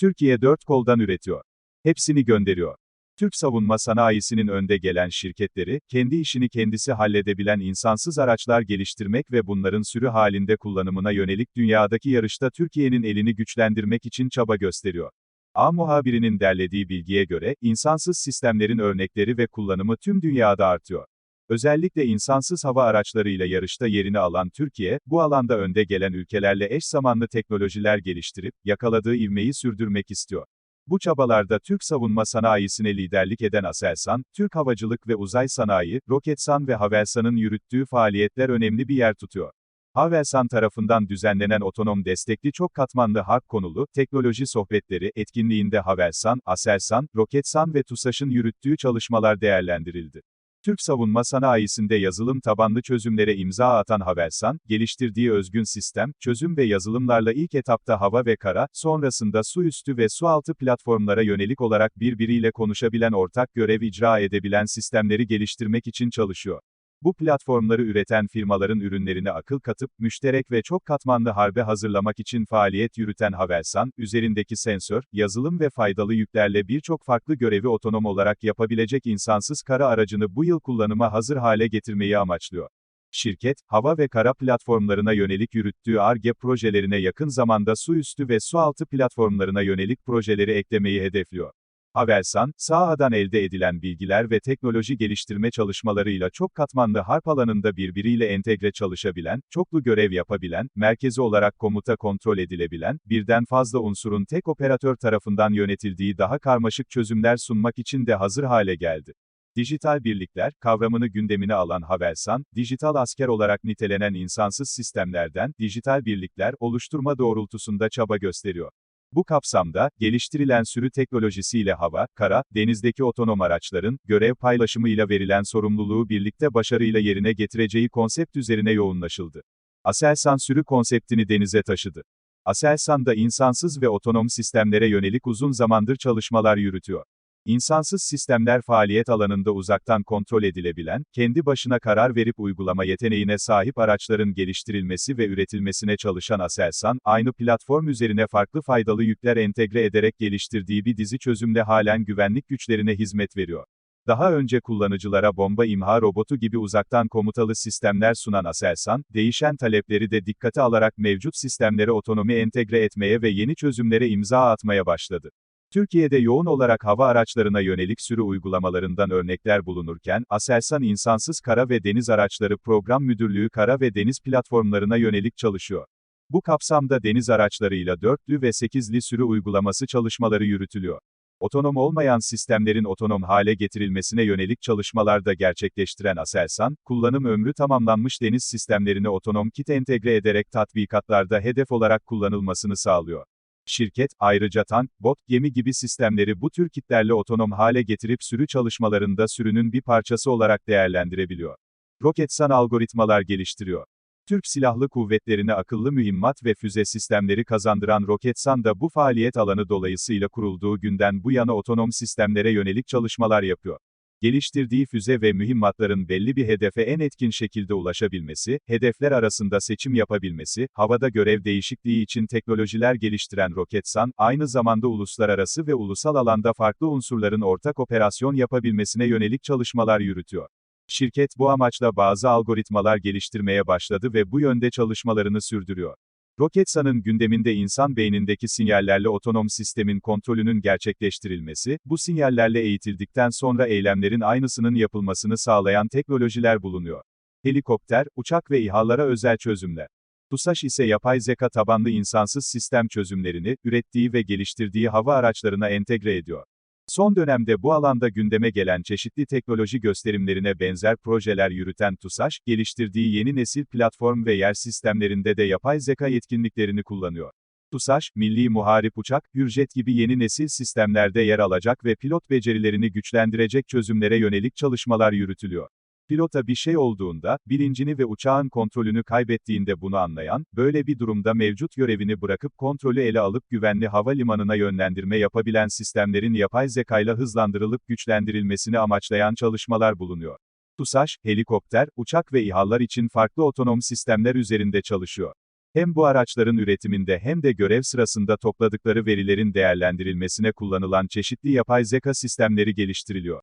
Türkiye dört koldan üretiyor. Hepsini gönderiyor. Türk savunma sanayisinin önde gelen şirketleri, kendi işini kendisi halledebilen insansız araçlar geliştirmek ve bunların sürü halinde kullanımına yönelik dünyadaki yarışta Türkiye'nin elini güçlendirmek için çaba gösteriyor. A muhabirinin derlediği bilgiye göre, insansız sistemlerin örnekleri ve kullanımı tüm dünyada artıyor. Özellikle insansız hava araçlarıyla yarışta yerini alan Türkiye, bu alanda önde gelen ülkelerle eş zamanlı teknolojiler geliştirip, yakaladığı ivmeyi sürdürmek istiyor. Bu çabalarda Türk savunma sanayisine liderlik eden Aselsan, Türk Havacılık ve Uzay Sanayi, Roketsan ve Havelsan'ın yürüttüğü faaliyetler önemli bir yer tutuyor. Havelsan tarafından düzenlenen otonom destekli çok katmanlı harp konulu, teknoloji sohbetleri, etkinliğinde Havelsan, Aselsan, Roketsan ve TUSAŞ'ın yürüttüğü çalışmalar değerlendirildi. Türk savunma sanayisinde yazılım tabanlı çözümlere imza atan Havelsan, geliştirdiği özgün sistem, çözüm ve yazılımlarla ilk etapta hava ve kara, sonrasında su üstü ve su altı platformlara yönelik olarak birbiriyle konuşabilen ortak görev icra edebilen sistemleri geliştirmek için çalışıyor. Bu platformları üreten firmaların ürünlerine akıl katıp, müşterek ve çok katmanlı harbe hazırlamak için faaliyet yürüten Havelsan, üzerindeki sensör, yazılım ve faydalı yüklerle birçok farklı görevi otonom olarak yapabilecek insansız kara aracını bu yıl kullanıma hazır hale getirmeyi amaçlıyor. Şirket, hava ve kara platformlarına yönelik yürüttüğü ARGE projelerine yakın zamanda su üstü ve su altı platformlarına yönelik projeleri eklemeyi hedefliyor. Havelsan, sahadan elde edilen bilgiler ve teknoloji geliştirme çalışmalarıyla çok katmanlı harp alanında birbiriyle entegre çalışabilen, çoklu görev yapabilen, merkezi olarak komuta kontrol edilebilen, birden fazla unsurun tek operatör tarafından yönetildiği daha karmaşık çözümler sunmak için de hazır hale geldi. Dijital birlikler, kavramını gündemine alan Havelsan, dijital asker olarak nitelenen insansız sistemlerden, dijital birlikler, oluşturma doğrultusunda çaba gösteriyor. Bu kapsamda, geliştirilen sürü teknolojisiyle hava, kara, denizdeki otonom araçların, görev paylaşımıyla verilen sorumluluğu birlikte başarıyla yerine getireceği konsept üzerine yoğunlaşıldı. Aselsan sürü konseptini denize taşıdı. Aselsan da insansız ve otonom sistemlere yönelik uzun zamandır çalışmalar yürütüyor. İnsansız sistemler faaliyet alanında uzaktan kontrol edilebilen, kendi başına karar verip uygulama yeteneğine sahip araçların geliştirilmesi ve üretilmesine çalışan Aselsan, aynı platform üzerine farklı faydalı yükler entegre ederek geliştirdiği bir dizi çözümle halen güvenlik güçlerine hizmet veriyor. Daha önce kullanıcılara bomba imha robotu gibi uzaktan komutalı sistemler sunan Aselsan, değişen talepleri de dikkate alarak mevcut sistemlere otonomi entegre etmeye ve yeni çözümlere imza atmaya başladı. Türkiye'de yoğun olarak hava araçlarına yönelik sürü uygulamalarından örnekler bulunurken, Aselsan insansız kara ve deniz araçları program müdürlüğü kara ve deniz platformlarına yönelik çalışıyor. Bu kapsamda deniz araçlarıyla dörtlü ve sekizli sürü uygulaması çalışmaları yürütülüyor. Otonom olmayan sistemlerin otonom hale getirilmesine yönelik çalışmalar da gerçekleştiren Aselsan, kullanım ömrü tamamlanmış deniz sistemlerini otonom kit entegre ederek tatbikatlarda hedef olarak kullanılmasını sağlıyor. Şirket, ayrıca tank, bot, gemi gibi sistemleri bu tür kitlerle otonom hale getirip sürü çalışmalarında sürünün bir parçası olarak değerlendirebiliyor. Roketsan algoritmalar geliştiriyor. Türk Silahlı Kuvvetleri'ne akıllı mühimmat ve füze sistemleri kazandıran Roketsan da bu faaliyet alanı dolayısıyla kurulduğu günden bu yana otonom sistemlere yönelik çalışmalar yapıyor. Geliştirdiği füze ve mühimmatların belli bir hedefe en etkin şekilde ulaşabilmesi, hedefler arasında seçim yapabilmesi, havada görev değişikliği için teknolojiler geliştiren Roketsan, aynı zamanda uluslararası ve ulusal alanda farklı unsurların ortak operasyon yapabilmesine yönelik çalışmalar yürütüyor. Şirket bu amaçla bazı algoritmalar geliştirmeye başladı ve bu yönde çalışmalarını sürdürüyor. Roketsan'ın gündeminde insan beynindeki sinyallerle otonom sistemin kontrolünün gerçekleştirilmesi, bu sinyallerle eğitildikten sonra eylemlerin aynısının yapılmasını sağlayan teknolojiler bulunuyor. Helikopter, uçak ve İHA'lara özel çözümler. TUSAŞ ise yapay zeka tabanlı insansız sistem çözümlerini, ürettiği ve geliştirdiği hava araçlarına entegre ediyor. Son dönemde bu alanda gündeme gelen çeşitli teknoloji gösterimlerine benzer projeler yürüten TUSAŞ, geliştirdiği yeni nesil platform ve yer sistemlerinde de yapay zeka yetkinliklerini kullanıyor. TUSAŞ, milli muharip uçak, Hürjet gibi yeni nesil sistemlerde yer alacak ve pilot becerilerini güçlendirecek çözümlere yönelik çalışmalar yürütülüyor. Pilota bir şey olduğunda, bilincini ve uçağın kontrolünü kaybettiğinde bunu anlayan, böyle bir durumda mevcut görevini bırakıp kontrolü ele alıp güvenli havalimanına yönlendirme yapabilen sistemlerin yapay zekayla hızlandırılıp güçlendirilmesini amaçlayan çalışmalar bulunuyor. TUSAŞ, helikopter, uçak ve İHA'lar için farklı otonom sistemler üzerinde çalışıyor. Hem bu araçların üretiminde hem de görev sırasında topladıkları verilerin değerlendirilmesine kullanılan çeşitli yapay zeka sistemleri geliştiriliyor.